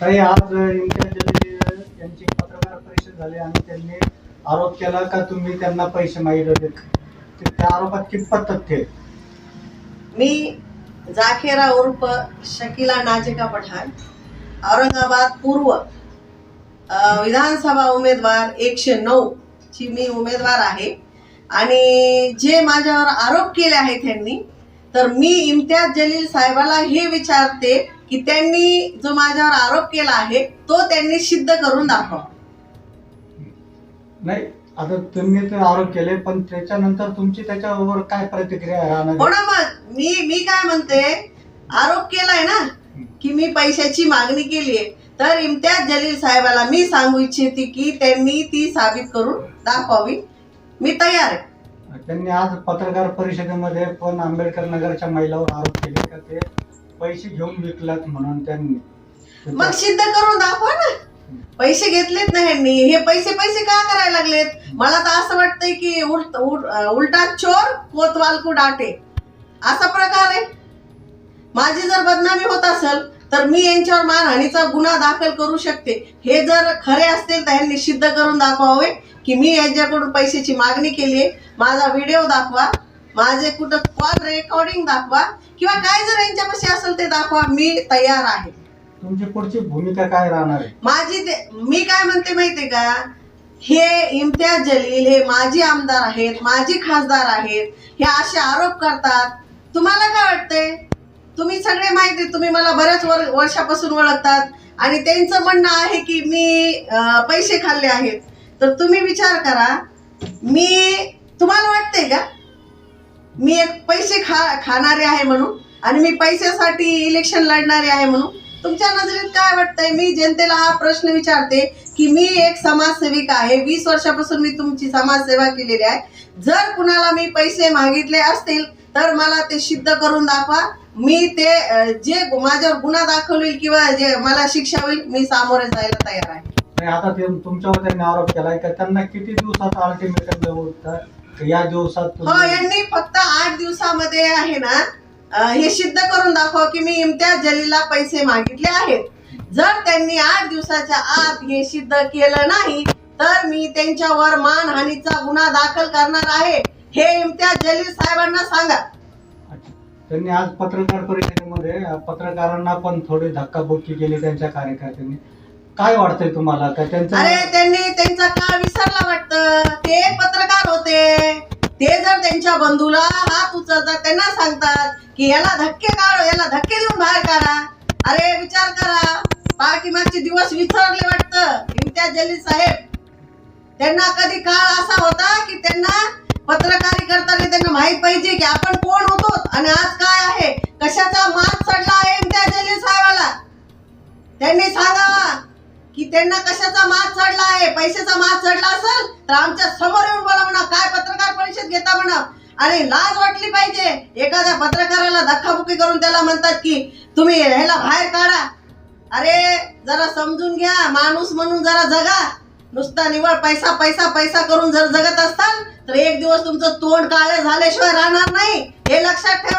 काही आज इम्तियाज यांची पत्रकार परिषद झाली आणि त्यांनी आरोप केला का तुम्ही त्यांना पैसे मागितले होते त्या आरोपात कितपत तथ्य मी जाखेरा उर्फ शकीला नाजिका पठाण औरंगाबाद पूर्व विधानसभा उमेदवार एकशे नऊ ची मी उमेदवार आहे. आणि जे माझ्यावर आरोप केले आहेत त्यांनी तर मी इम्तियाज जलील साहेबाला हे विचारते की त्यांनी जो माझ्यावर आरोप केला आहे तो त्यांनी सिद्ध करून दाखवा. नाही आता तुम्ही ते आरोप केले पण त्याच्यानंतर तुमची त्याच्यावर काय प्रतिक्रिया राहणार हो आहे? ना मग मी मी काय म्हणते आरोप केलाय ना की मी पैशाची मागणी केली आहे तर इम्तियाज जलील साहेबाला मी सांगू इच्छिते की त्यांनी ती साबित करून दाखवावी. मी तयार आहे. त्यांनी आज पत्रकार परिषदेमध्ये पण आंबेडकर नगरच्या महिलावर आरोप केले का ते? पैसे घेऊन विकलात म्हणून त्यांनी. मग सिद्ध करून दाखवा ना. पैसे घेतलेत ना ह्यांनी. हे पैसे पैसे का करायला लागलेत? मला तर असं वाटतंय की उलट उलटा चोर कोतवाल को डाटे. असा प्रकार आहे. माझी जर बदनामी होत असेल तर मी यांच्यावर मानहानीचा गुन्हा दाखल करू शकते. हे जर खरे असतील तर ह्यांनी सिद्ध करून दाखवावे की मी यांच्याकडून पैशाची मागणी केली आहे माझा व्हिडिओ दाखवा. माझे कुठं कॉल रेकॉर्डिंग दाखवा किंवा काय जर यांच्यापाशी असेल ते दाखवा मी तयार आहे. तुमची पुढची भूमिका काय राहणार आहे? माझी ते मी काय म्हणते माहितीये का? हे इम्तियाज जलील हे माजी आमदार आहेत माजी खासदार आहेत हे असे आरोप करतात. तुम्हाला काय वाटतंय? तुम्ही सगळे माहिती तुम्ही मला बऱ्याच वर वर्षापासून ओळखतात आणि त्यांचं म्हणणं आहे की मी अं, पैसे खाल्ले आहेत. तर तुम्ही विचार करा. मी तुम्हाला वाटतंय का? मी एक पैसे खा खाणारे आहे म्हणून आणि मी पैशासाठी इलेक्शन लढणारे आहे म्हणून तुमच्या नजरेत काय वाटतंय? मी जनतेला हा प्रश्न विचारते की मी एक समाजसेविका आहे. वीस वर्षापासून मी तुमची समाजसेवा केलेली आहे. जर कुणाला मी पैसे मागितले असतील तर मला ते सिद्ध करून दाखवा. मी ते जे माझ्यावर गुन्हा दाखल होईल किंवा जे मला शिक्षा होईल मी सामोरे जायला तयार आहे. आता तुमच्यावर त्यांनी आरोप केलाय का? त्यांना किती दिवसात अल्टिमेटम देऊ या दिवसात हो तुम्ही- यांनी फक्त आठ दिवसामध्ये आहे ना अं, हे सिद्ध करून दाखवा की मी इम्तियाज जलीलला पैसे मागितले आहेत. जर त्यांनी आठ दिवसाच्या आत हे सिद्ध केलं नाही तर मी त्यांच्यावर मानहानीचा गुन्हा दाखल करणार आहे. हे इम्तियाज जलील साहेबांना सांगा. अच्छा. त्यांनी आज पत्रकार परिषदेमध्ये अ, पत्रकारांना पण थोडी धक्काबुक्की केली त्यांच्या कार्यकर्त्यांनी. काय वाटतंय तुम्हाला? का त्यांचं अरे त्यांनी त्यांचा काळ विसरला वाटतं? ते एक त्यांच्या बंधूला हात उचलतात त्यांना सांगतात की याला धक्के काढ याला धक्के देऊन बाहेर काढा. अरे विचार करा. पाठीमागचे दिवस विसरले वाटतं. इम्तियाज जलील साहेब त्यांना कधी काळ असा होता की त्यांना पत्रकारी करताना त्यांना माहीत पाहिजे की आपण कोण होतो आणि आज काय आहे? कशाचा मात चढला आहे इम्तियाज जलील साहेबाला? त्यांनी सांगावा. की त्यांना कशाचा मात चढला आहे? पैशाचा मात चढला असेल तर आमच्यासमोर येऊन बोला म्हणा काय पत्रकार परिषद घेता म्हणा. आणि लाज वाटली पाहिजे. एखाद्या पत्रकाराला धक्काबुक्की करून त्याला म्हणतात की तुम्ही ह्याला बाहेर काढा. अरे जरा समजून घ्या. माणूस म्हणून जरा जगा. नुसता निवड पैसा पैसा पैसा करून जर जगत असताल तर एक दिवस तुमचं तोंड काळे झाल्याशिवाय राहणार नाही. हे लक्षात ठेवा.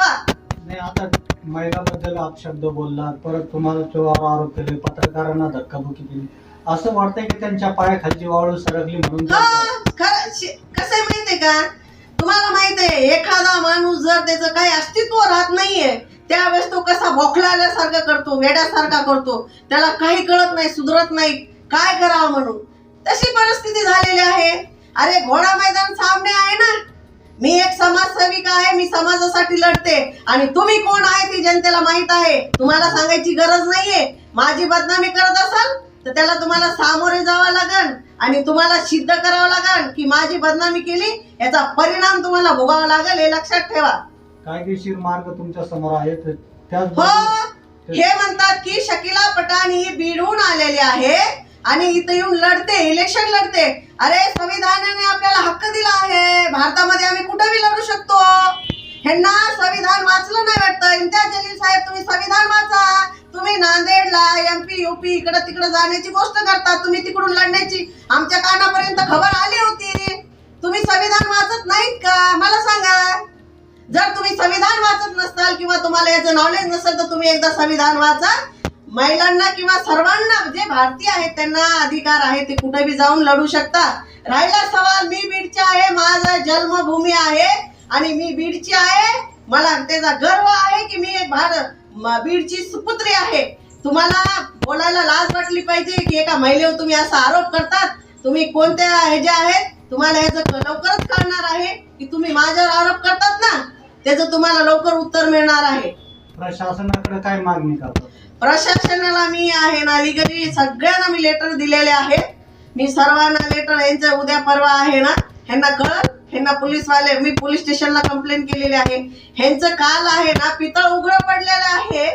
महिलाबद्दल अपशब्द बोलला परत तुम्हाला चोरावर आरोप केले पत्रकारांना धक्काबुक्की केली. असं वाटतंय की त्यांच्या पायाखालची वाळू सरकली म्हणून कसं आहे माहितीये का? तुम्हाला माहीत आहे एखादा माणूस जर त्याचं काही अस्तित्व राहत नाहीये त्यावेळेस तो कसा बोखलाल्यासारखा करतो वेड्यासारखा करतो. त्याला काही कळत नाही सुधरत नाही काय करावं म्हणून. तशी परिस्थिती झालेली आहे. अरे घोडा मैदान सामने आहे ना? मी एक समाजसेविका आहे मी समाजासाठी लढते. आणि तुम्ही कोण आहे ती जनतेला माहीत आहे. तुम्हाला सांगायची गरज नाहीये. माझी बदनामी करत असाल तर त्याला तुम्हाला सामोरे जावं लागल. आणि तुम्हाला सिद्ध करावं लागल की माझी बदनामी केली याचा परिणाम तुम्हाला भोगावा लागेल हे लक्षात ठेवा. कायदेशीर मार्ग तुमच्यासमोर आहेत. हो हे म्हणतात की शकीला पठाण ही बीडहून आलेली आहे. आणि इथं येऊन लढते इलेक्शन लढते. अरे संविधानाने आपल्याला हक्क दिला आहे. भारतामध्ये आम्ही कुठेबी लढू शकतो? ह्यांना संविधान वाचलं नाही वाटतं. इम्तियाज जलील साहेब तुम्ही संविधान वाचा. तुम्ही नांदेडला एम पी युपी इकडं तिकडं जाण्याची गोष्ट करता. तुम्ही तिकडून लढण्याची आमच्या कानापर्यंत खबर आली होती. तुम्ही संविधान वाचत नाहीत का? मला सांगा. जर तुम्ही संविधान वाचत नसाल किंवा तुम्हाला याचं नॉलेज नसेल तर तुम्ही एकदा संविधान वाचा. महिलांना किंवा सर्वांना जे भारतीय आहेत त्यांना अधिकार आहे ते कुठे बी जाऊन लढू शकतात. राहिला सवाल मी बीडची आहे माझा जन्मभूमी आहे आणि मी बीडची आहे. मला त्याचा गर्व आहे की मी एक भार बीडची सुपुत्री आहे. तुम्हाला बोलायला लाज वाटली पाहिजे की एका महिलेवर तुम्ही असा आरोप करतात तुम्ही कोणत्या हे जे आहेत तुम्हाला ह्याचं लवकरच कळणार आहे की तुम्ही माझ्यावर आरोप करतात ना? त्याचं तुम्हाला लवकर उत्तर मिळणार आहे. प्रशासनाकडे काय मागणी करतात प्रशासनाला मी आहे ना लिगली सगळ्यांना मी लेटर दिलेले आहेत. मी सर्वांना लेटर यांचं उद्या परवा आहे ना ह्यांना कळत ह्यांना पोलीसवाले मी पोलीस स्टेशनला कंप्लेंट केलेली आहे. ह्यांचं काल आहे ना पितळ उघडं पडलेलं आहे.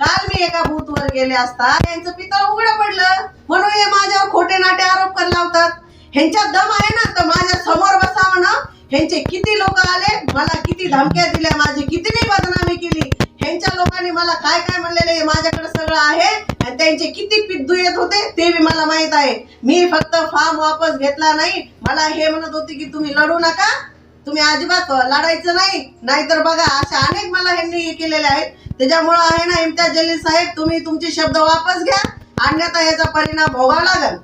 काल मी एका बूथवर गेले असता यांचं पितळ उघडं पडलं. म्हणून हे माझ्यावर खोटे नाटे आरोप करायला लावतात. ह्यांच्या दम आहे ना तर माझ्यासमोर बसा म्हणा ह्यांचे किती लोक आले मला किती धमक्या दिल्या माझी किती बदनामी केली. मला काय काय म्हणलेले आहे माझ्याकडे सगळं आहे आणि त्यांचे किती पिद्दू येत होते ते बी मला माहीत आहे. मी फक्त फॉर्म वापस घेतला नाही. मला हे म्हणत होते की तुम्ही लढू नका. तुम्ही अजिबात लढायचं नाही. नाहीतर बघा अशा अनेक मला ह्यांनी हे केलेले आहेत. त्याच्यामुळं आहे ना इम्तियाज जलील साहेब तुम्ही तुमचे शब्द वापस घ्या. अन्यथा याचा परिणाम भोगावा लागेल.